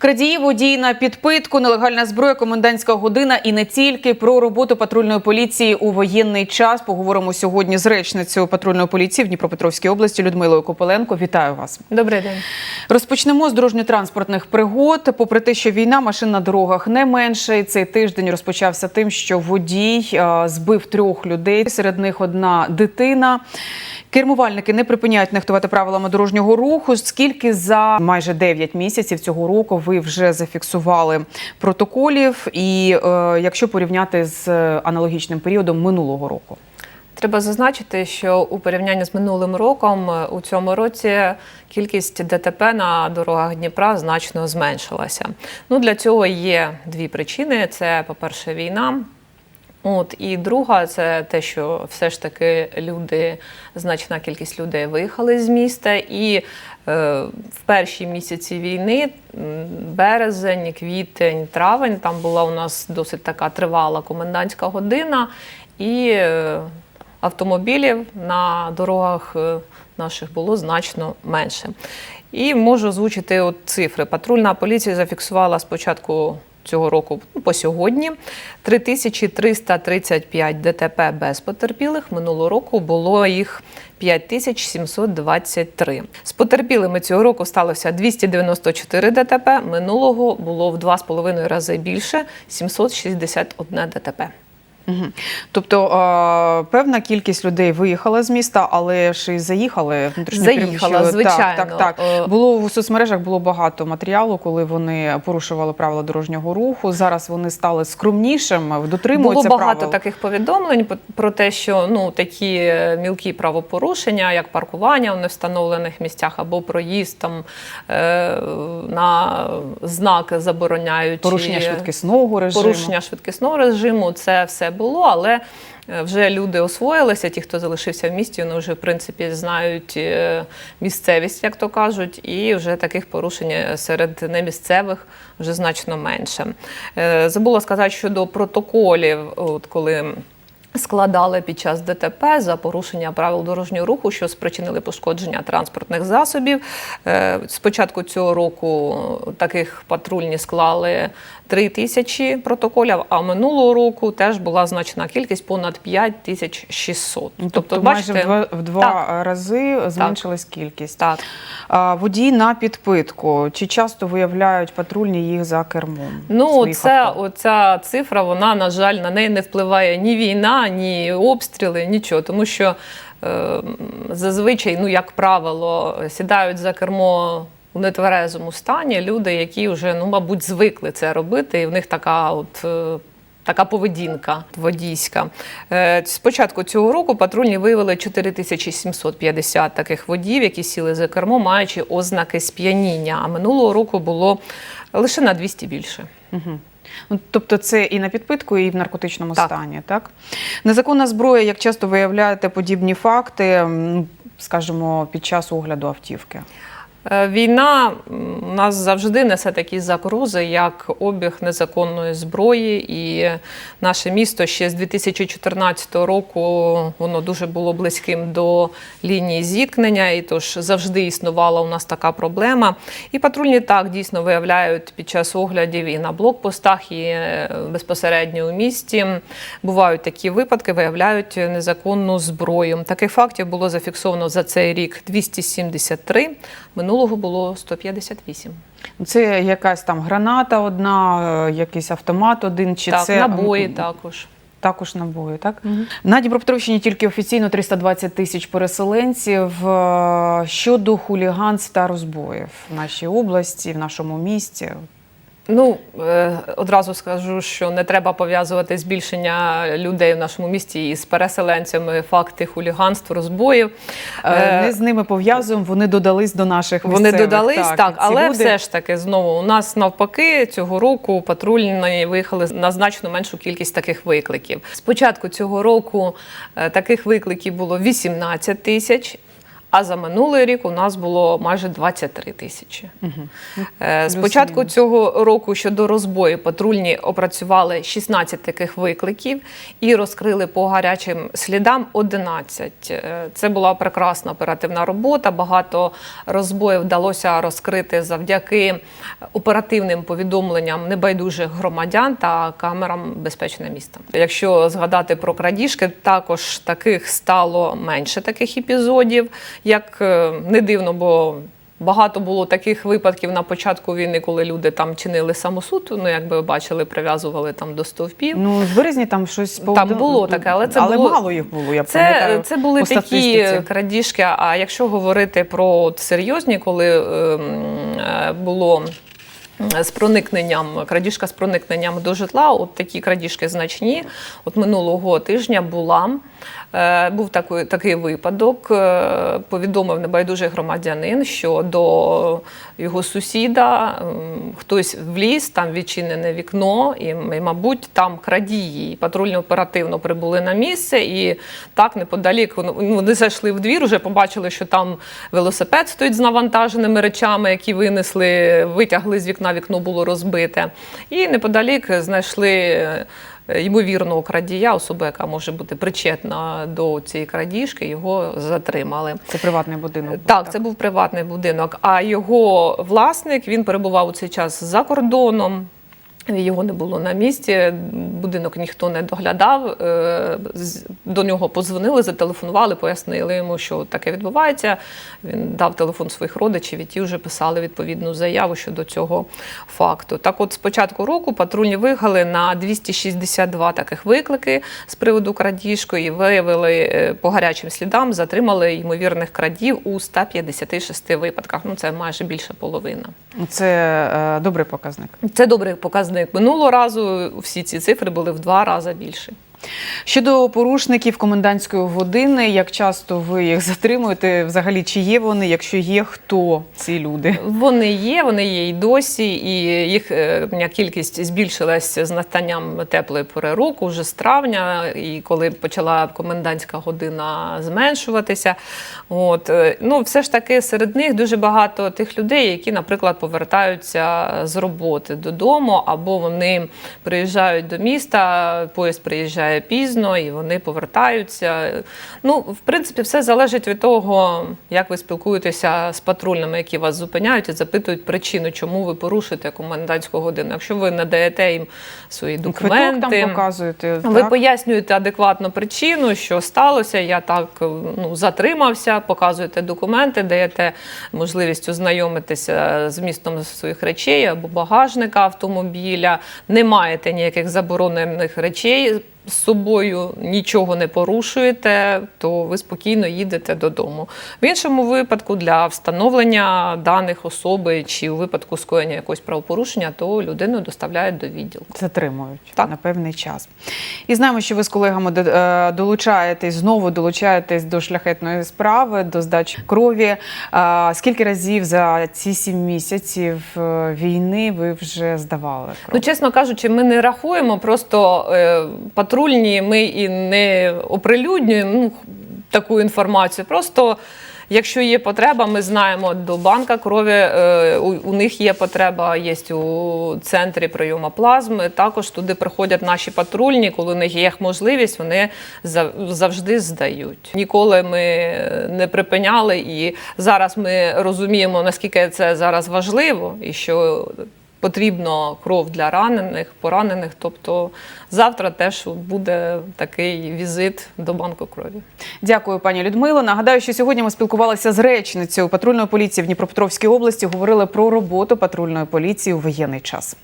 Крадії водії на підпитку, нелегальна зброя, комендантська година і не тільки про роботу патрульної поліції у воєнний час. Поговоримо сьогодні з речницею патрульної поліції в Дніпропетровській області Людмилою Копеленко. Вітаю вас. Добрий день. Розпочнемо з дорожньо-транспортних пригод. Попри те, що війна, машин на дорогах не менше. І Цей тиждень розпочався тим, що водій збив трьох людей. Серед них одна дитина. Кермувальники не припиняють нехтувати правилами дорожнього руху. Скільки за майже 9 місяців цього року ви вже зафіксували протоколів? І е, якщо порівняти з аналогічним періодом минулого року? Треба зазначити, що у порівнянні з минулим роком е, у цьому році кількість ДТП на дорогах Дніпра значно зменшилася. Ну для цього є дві причини: це, по-перше, війна. От і друга це те, що все ж таки люди, значна кількість людей виїхали з міста, і е, в перші місяці війни, березень, квітень, травень, там була у нас досить така тривала комендантська година, і е, автомобілів на дорогах е, наших було значно менше. І можу озвучити от цифри. Патрульна поліція зафіксувала спочатку цього року ну, по сьогодні 3335 ДТП без потерпілих. Минулого року було їх 5723. З потерпілими цього року сталося 294 ДТП. Минулого було в 2,5 рази більше 761 ДТП. Угу. Тобто е, певна кількість людей виїхала з міста, але ж і заїхали Заїхала, звичайно. Так, так, так. Е, Було в соцмережах було багато матеріалу, коли вони порушували правила дорожнього руху. Зараз вони стали скромнішими, дотримуються Було багато правил. таких повідомлень про те, що ну такі мілкі правопорушення, як паркування у невстановлених місцях або проїзд там е, на знаки забороняють порушення швидкісного режиму. порушення швидкісного режиму. Це все було, але е, вже люди освоїлися. Ті, хто залишився в місті, вони вже в принципі знають е, місцевість, як то кажуть, і вже таких порушень е, серед немісцевих вже значно менше. Забула сказати щодо протоколів, от коли. Складали під час ДТП за порушення правил дорожнього руху, що спричинили пошкодження транспортних засобів. Е, З початку цього року таких патрульні склали 3 тисячі протоколів, а минулого року теж була значна кількість понад 5 тисяч 600. Ну, Тобто, майже в два, в два Так. рази зменшилась кількість. Так. А, водії на підпитку. Чи часто виявляють патрульні їх за кермом? Ну, це оця цифра, вона, на жаль, на неї не впливає ні війна, ні обстріли, нічого. Тому що е, зазвичай, ну, як правило, сідають за кермо у нетверезому стані люди, які вже, ну, мабуть, звикли це робити, і в них така от. е, Така поведінка водійська. Е, З початку цього року патрульні виявили 4750 таких водіїв, які сіли за кермо, маючи ознаки сп'яніння. А минулого року було лише на 200 більше. Мгм. Ну, Тобто це і на підпитку, і в наркотичному Так. стані, так? Незаконна зброя, як часто виявляєте подібні факти, скажімо, під час огляду автівки? Е, Війна у нас завжди несе такі загрози, як обіг незаконної зброї, і наше місто ще з 2014 року воно дуже було близьким до лінії зіткнення, і тож завжди існувала у нас така проблема. І патрульні так дійсно виявляють під час оглядів і на блокпостах, і е, безпосередньо у місті. Бувають такі випадки, виявляють незаконну зброю. Таких фактів було зафіксовано за цей рік 273, минулого було 158. Це якась там граната одна, е, якийсь автомат один, чи так, це набої також. Також набої, так? На Дніпропетровщині тільки офіційно 320 тисяч переселенців. Е, Щодо хуліганств та розбоїв в нашій області, в нашому місті. Ну е, одразу скажу, що не треба пов'язувати збільшення людей в нашому місті із переселенцями, факти хуліганств, розбоїв. Е, Е, з ними пов'язуємо, вони додались до наших Вони додались, так, ці але люди- все ж таки знову у нас навпаки цього року патрульні виїхали на значно меншу кількість таких викликів. Спочатку цього року таких викликів було 18 тисяч. А за минулий рік у нас було майже 23 тисячі. Е, З початку цього року щодо розбою патрульні опрацювали 16 таких викликів і розкрили по гарячим слідам 11. Е, Це була прекрасна оперативна робота. Багато розбоїв вдалося розкрити завдяки оперативним повідомленням небайдужих громадян та камерам безпечне місто. Якщо згадати про крадіжки, також таких стало менше таких епізодів, як е, не дивно, бо Багато було таких випадків на початку війни, коли люди там чинили самосуд. Ну, як ви бачили, прив'язували там до стовпів. Ну, з березні там щось по Там було таке, але це але було- мало їх було. Я Це, пам'ятаю. це були такі крадіжки. А якщо говорити про серйозні, коли е, е, було. З проникненням, крадіжка з проникненням до житла, от такі крадіжки значні. От минулого тижня була, е, був такий, такий випадок. Е, повідомив небайдужий громадянин, що до його сусіда хтось вліз, там відчинене вікно, і, мабуть, там крадії. Патрульно оперативно прибули на місце, і так неподалік вони зайшли в двір, вже побачили, що там велосипед стоїть з навантаженими речами, які винесли, витягли з вікна, вікно було розбите. І неподалік знайшли. е, Ймовірного крадія, особа, яка може бути причетна до цієї крадіжки, його затримали. Це приватний будинок. був, Так, це був приватний будинок. А його власник він перебував у цей час за кордоном. Його не було на місці, будинок ніхто не доглядав. Е, До нього подзвонили, зателефонували, пояснили йому, що таке відбувається. Він дав телефон своїх родичів, і ті вже писали відповідну заяву щодо цього факту. Так, от з початку року патрульні вигали на 262 таких виклики з приводу крадіжки і виявили е, по гарячим слідам, затримали ймовірних крадів у 156 випадках. Ну це майже більша половина. Це е, добрий показник. Це добрий показник. Минулого разу всі ці цифри були в два рази більше. Щодо порушників комендантської години, як часто ви їх затримуєте? Взагалі, чи є вони? Якщо є, хто ці люди? Вони є, вони є і досі, і їх е, кількість збільшилася з настанням теплої пори року, вже з травня, і коли почала комендантська година зменшуватися. От е, ну, все ж таки серед них дуже багато тих людей, які, наприклад, повертаються з роботи додому, або вони приїжджають до міста, поїзд приїжджає пізно, і вони повертаються. Ну, в принципі, все залежить від того, як ви спілкуєтеся з патрульними, які вас зупиняють і запитують причину, чому ви порушуєте комендантську годину. Якщо ви не даєте їм свої Квиток документи. там показуєте. Ви так? пояснюєте адекватно причину, що сталося. Я так ну, затримався, показуєте документи, даєте можливість ознайомитися з містом своїх речей або багажника автомобіля. Не маєте ніяких заборонених речей. З собою нічого не порушуєте, то ви спокійно їдете додому. В іншому випадку для встановлення даних особи чи у випадку скоєння якогось правопорушення, то людину доставляють до відділку. Затримують Так. на певний час. І знаємо, що ви з колегами е, долучаєтесь, знову долучаєтесь до шляхетної справи, до здачі крові. Скільки разів за ці сім місяців е, війни ви вже здавали кров? Ну, чесно кажучи, ми не рахуємо, просто е, патрульні ми і не оприлюднюємо ну, таку інформацію. Просто якщо є потреба, ми знаємо до банка крові, е, у, у них є потреба, є у центрі прийому плазми. Також туди приходять наші патрульні, коли у них є можливість, вони зав- завжди здають. Ніколи ми не припиняли, і зараз ми розуміємо, наскільки це зараз важливо, і що потрібно кров для ранених, поранених. Тобто завтра теж буде такий візит до банку крові. Дякую, пані Людмило. Нагадаю, що сьогодні ми спілкувалися з речницею патрульної поліції в Дніпропетровській області. Говорили про роботу патрульної поліції у воєнний час.